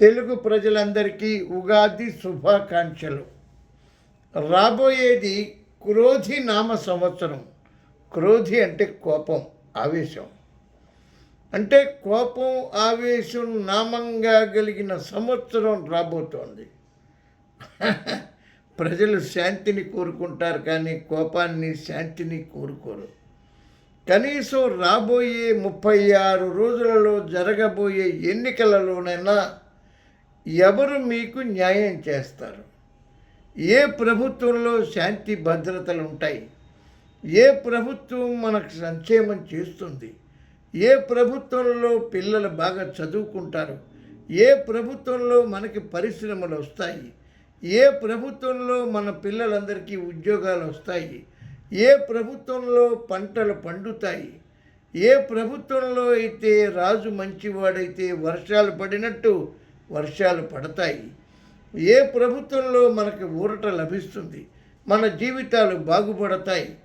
తెలుగు ప్రజలందరికీ ఉగాది శుభాకాంక్షలు. రాబోయేది క్రోధి నామ సంవత్సరం. క్రోధి అంటే కోపం ఆవేశం. అంటే కోపం ఆవేశం నామంగా కలిగిన సంవత్సరం రాబోతోంది. ప్రజలు శాంతిని కోరుకుంటారు కానీ కోపాన్ని శాంతిని కోరుకోరు. కనీసం రాబోయే ముప్పై ఆరు రోజులలో జరగబోయే ఎన్నికలలోనైనా ఎవరు మీకు న్యాయం చేస్తారు? ఏ ప్రభుత్వంలో శాంతి భద్రతలు ఉంటాయి? ఏ ప్రభుత్వం మనకు సంక్షేమం చేస్తుంది? ఏ ప్రభుత్వంలో పిల్లలు బాగా చదువుకుంటారు? ఏ ప్రభుత్వంలో మనకి పరిశ్రమలు వస్తాయి? ఏ ప్రభుత్వంలో మన పిల్లలందరికీ ఉద్యోగాలు వస్తాయి? ఏ ప్రభుత్వంలో పంటలు పండుతాయి? ఏ ప్రభుత్వంలో అయితే రాజు మంచివాడైతే వర్షాలు పడినట్టు వర్షాలు పడతాయి. ఏ ప్రభుత్వంలో మనకు ఊరట లభిస్తుంది? మన జీవితాలు బాగుపడతాయి.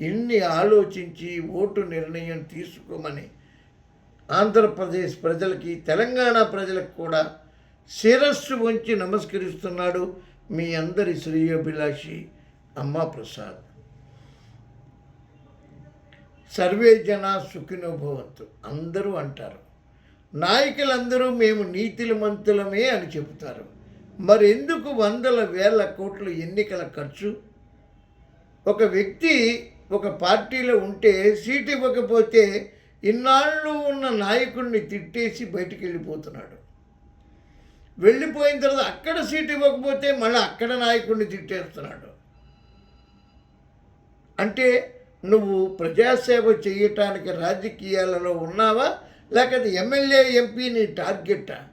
ఇన్ని ఆలోచించి ఓటు నిర్ణయం తీసుకోమని ఆంధ్రప్రదేశ్ ప్రజలకి తెలంగాణ ప్రజలకు కూడా శిరస్సు వంచి నమస్కరిస్తున్నాడు మీ అందరి శ్రేయోభిలాషి అమ్మా ప్రసాద్ సర్వే జన సుఖినోభవంతు అందరూ అంటారు నాయకులందరూ మేము నీతిమంతులమే అని చెబుతారు. మరి ఎందుకు వందల వేల కోట్ల ఎన్నికల ఖర్చు? ఒక వ్యక్తి ఒక పార్టీలో ఉంటే సీటు ఇవ్వకపోతే ఇన్నాళ్ళు ఉన్న నాయకుడిని తిట్టేసి బయటికి వెళ్ళిపోతున్నాడు వెళ్ళిపోయిన తర్వాత అక్కడ సీటు ఇవ్వకపోతే మళ్ళీ అక్కడ నాయకుడిని తిట్టేస్తున్నాడు. అంటే నువ్వు ప్రజాసేవ చేయటానికి రాజకీయాలలో ఉన్నావా? లేకపోతే ఎమ్మెల్యే ఎంపీని టార్గెట్టా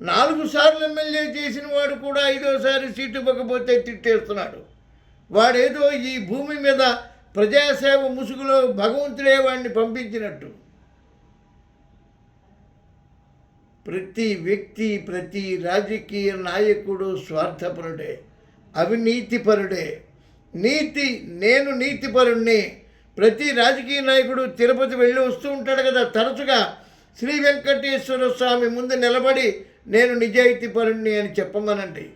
నాలుగు సార్లు ఎమ్మెల్యే చేసిన వాడు కూడా ఐదోసారి సీటు ఇవ్వకపోతే తిట్టేస్తున్నాడు. వాడేదో ఈ భూమి మీద ప్రజాసేవ ముసుగులో భగవంతుడే వాడిని పంపించినట్టు. ప్రతి వ్యక్తి ప్రతి రాజకీయ నాయకుడు స్వార్థపరుడే అవినీతిపరుడే. నీతి నేను నీతిపరుణ్ణి ప్రతి రాజకీయ నాయకుడు తిరుపతి వెళ్ళి వస్తూ ఉంటాడు కదా. తరచుగా శ్రీ వెంకటేశ్వర స్వామి ముందు నిలబడి నేను నిజాయితీపరుణ్ణి అని చెప్పమనండి.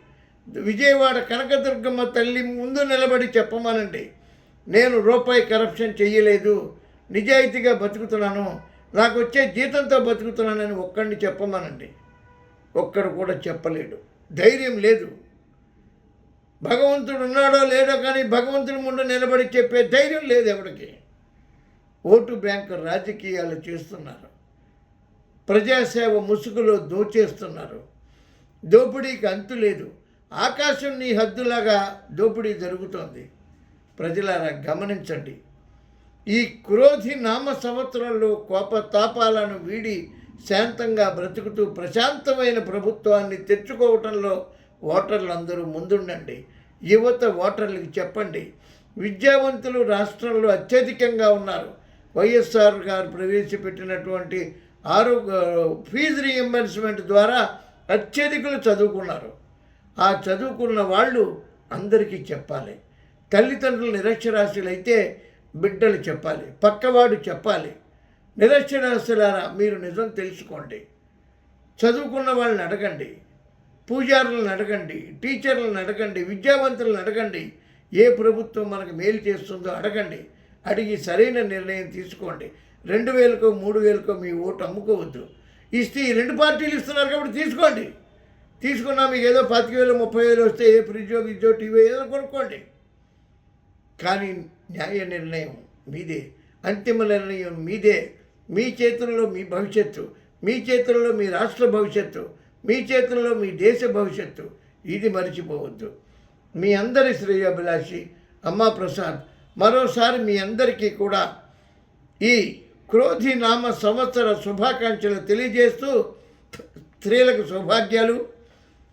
విజయవాడ కనకదుర్గమ్మ తల్లి ముందు నిలబడి చెప్పమనండి. నేను రూపాయి కరప్షన్ చేయలేదు నిజాయితీగా బతుకుతున్నాను నాకు వచ్చే జీతంతో బతుకుతున్నానని ఒక్కడిని చెప్పమనండి. ఒక్కడు కూడా చెప్పలేడు. ధైర్యం లేదు. భగవంతుడు ఉన్నాడో లేడో కానీ భగవంతుడి ముందు నిలబడి చెప్పే ధైర్యం లేదు ఎవరికి ఓటు బ్యాంకు రాజకీయాలు చేస్తున్నారు. ప్రజాసేవ ముసుగులో దోచేస్తున్నారు. దోపిడీకి అంతు లేదు. ఆకాశం నీ హద్దులాగా దోపిడీ జరుగుతోంది. ప్రజలారా గమనించండి. ఈ క్రోధి నామ సంవత్సరంలో కోపతాపాలను వీడి శాంతంగా బ్రతుకుతూ ప్రశాంతమైన ప్రభుత్వాన్ని తెచ్చుకోవటంలో ఓటర్లు అందరూ ముందుండండి. యువత ఓటర్లకు చెప్పండి. విద్యావంతులు రాష్ట్రంలో అత్యధికంగా ఉన్నారు. వైఎస్ఆర్ గారు ప్రవేశపెట్టినటువంటి ఆరోగ్య ఫీజు రీఎంబర్స్మెంట్ ద్వారా అత్యధికులు చదువుకున్నారు. ఆ చదువుకున్న వాళ్ళు అందరికీ చెప్పాలి. తల్లిదండ్రులు నిరక్షరాస్యులైతే బిడ్డలు చెప్పాలి. పక్కవాడు చెప్పాలి. నిరక్షరాస్యులారా మీరు నిజం తెలుసుకోండి. చదువుకున్న వాళ్ళని అడగండి. పూజారులను అడగండి టీచర్లను అడగండి విద్యావంతులను అడగండి ఏ ప్రభుత్వం మనకు మేలు చేస్తుందో అడగండి. అడిగి సరైన నిర్ణయం తీసుకోండి. రెండు వేలకో మూడు వేలకో మీ ఓటు అమ్ముకోవద్దు. ఇస్తే ఈ రెండు పార్టీలు ఇస్తున్నారు కాబట్టి తీసుకోండి. తీసుకున్నా మీకు ఏదో పాతిక వేలు ముప్పై వేలు వస్తే ఏ ఫ్రిడ్జో గిజ్జో టీవీ ఏదో కొనుక్కోండి. కానీ న్యాయ నిర్ణయం మీదే అంతిమ నిర్ణయం మీదే. మీ చేతుల్లో మీ భవిష్యత్తు మీ చేతుల్లో మీ రాష్ట్ర భవిష్యత్తు. మీ చేతుల్లో మీ దేశ భవిష్యత్తు. ఇది మర్చిపోవద్దు. మీ అందరి శ్రేయాభిలాషి అమ్మా ప్రసాద్ మరోసారి మీ అందరికీ కూడా ఈ క్రోధి నామ సంవత్సర శుభాకాంక్షలు తెలియజేస్తూ స్త్రీలకు సౌభాగ్యాలు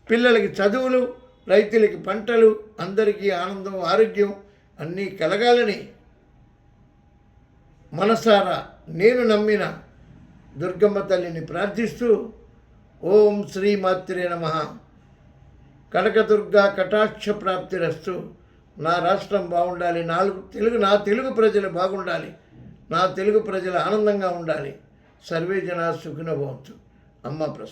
పిల్లలకి చదువులు రైతులకి పంటలు అందరికీ ఆనందం ఆరోగ్యం అన్నీ కలగాలని మనసారా నేను నమ్మిన దుర్గమ్మ తల్లిని ప్రార్థిస్తూ ఓం శ్రీమాత్రే నమ. కనకదుర్గా కటాక్ష ప్రాప్తిరస్తు. నా రాష్ట్రం బాగుండాలి నాలుగు తెలుగు నా తెలుగు ప్రజలు బాగుండాలి నా తెలుగు ప్రజలు ఆనందంగా ఉండాలి. సర్వే జనా సుఖినభవంతు అమ్మ ప్రసాద్